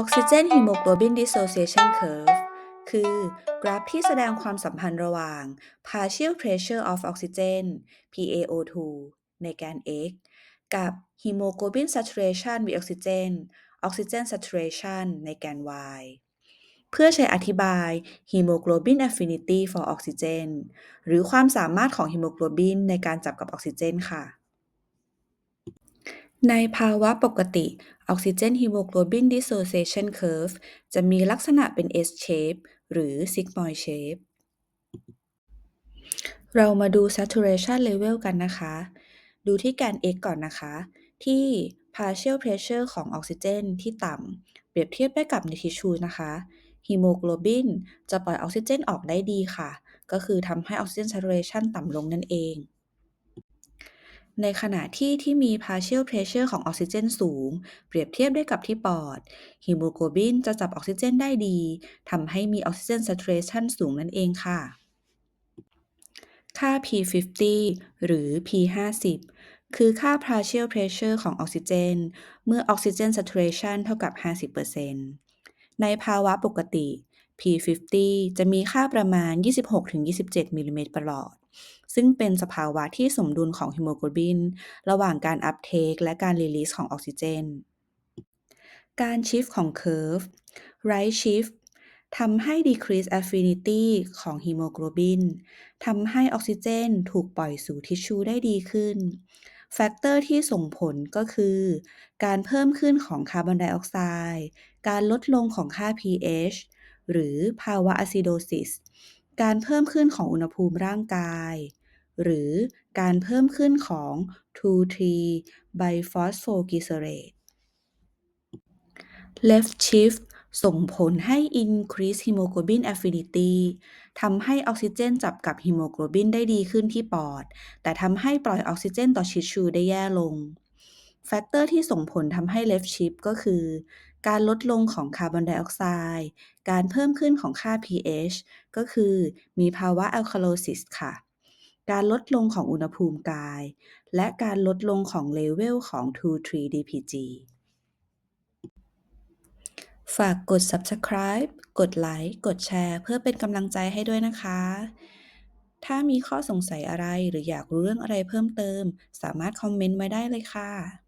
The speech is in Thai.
Oxygen Hemoglobin Dissociation Curve คือกราฟที่แสดงความสัมพันธ์ระหว่าง partial pressure of oxygen PaO2 ในแกน x กับ hemoglobin saturation with oxygen oxygen saturation ในแกน y เพื่อใช้อธิบาย hemoglobin affinity for oxygen หรือความสามารถของฮีโมโกลบินในการจับกับออกซิเจนค่ะ ในภาวะปกติ Oxygen Hemoglobin Dissociation Curve จะมีลักษณะเป็น S shape หรือ sigmoid shape เรามาดู saturation level กันนะคะ ดูที่แกน x ก่อนนะคะ ที่ partial pressure ของออกซิเจนที่ต่ำ เปรียบเทียบได้กับในทิชชูนะคะฮีโมโกลบินจะปล่อยออกซิเจนออกได้ดีค่ะ ก็คือทำให้ออกซิเจน saturation ต่ำลงนั่นเอง ในขณะที่ที่มี partial pressure ของออกซิเจนสูง เปรียบเทียบได้กับที่ปอดฮีโมโกลบินจะจับออกซิเจนได้ดีทำให้มีออกซิเจน saturation สูงนั่นเองค่ะ ค่า P50 หรือ P50 คือค่า partial pressure ของออกซิเจน เมื่อออกซิเจน saturation เท่ากับ 50%ในภาวะปกติ P50 จะมีค่าประมาณ 26-27มิลลิเมตรประหลอด ซึ่งเป็นสภาวะที่สมดุลของฮีโมโกลบิน ระหว่างการ uptake และการ release ของออกซิเจน การชิฟของ curve right shift ทำให้ decrease affinity ของฮีโมโกลบินทำให้ออกซิเจนถูกปล่อยสู่ทิชชูได้ดีขึ้น แฟกเตอร์ที่ส่งผลก็คือ การเพิ่มขึ้นของคาร์บอนไดออกไซด์ การลดลงของค่า pH หรือภาวะอะซิโดซิส การเพิ่มขึ้นของอุณหภูมิร่างกาย หรือการเพิ่มขึ้นของ 2,3 biphosphoglycerate left shift ส่งผลให้ increase hemoglobin affinity ทำให้ออกซิเจนจับกับฮีโมโกลบินได้ดีขึ้นที่ปอด แต่ทำให้ปล่อยออกซิเจนต่อชิชชูได้แย่ลง แฟกเตอร์ที่ส่งผลทำให้ left shift ก็คือ การลดลงของคาร์บอนไดออกไซด์ การเพิ่มขึ้นของค่า pH ก็คือมีภาวะ alkalosis ค่ะ การลดลงของอุณหภูมิกาย และการลดลงของเลเวลของ 2,3-DPG ฝากกด subscribe กดไลค์ กดแชร์ เพื่อเป็นกำลังใจให้ด้วยนะคะ ถ้ามีข้อสงสัยอะไรหรืออยากรู้เรื่องอะไรเพิ่มเติม สามารถคอมเมนต์ไว้ได้เลยค่ะ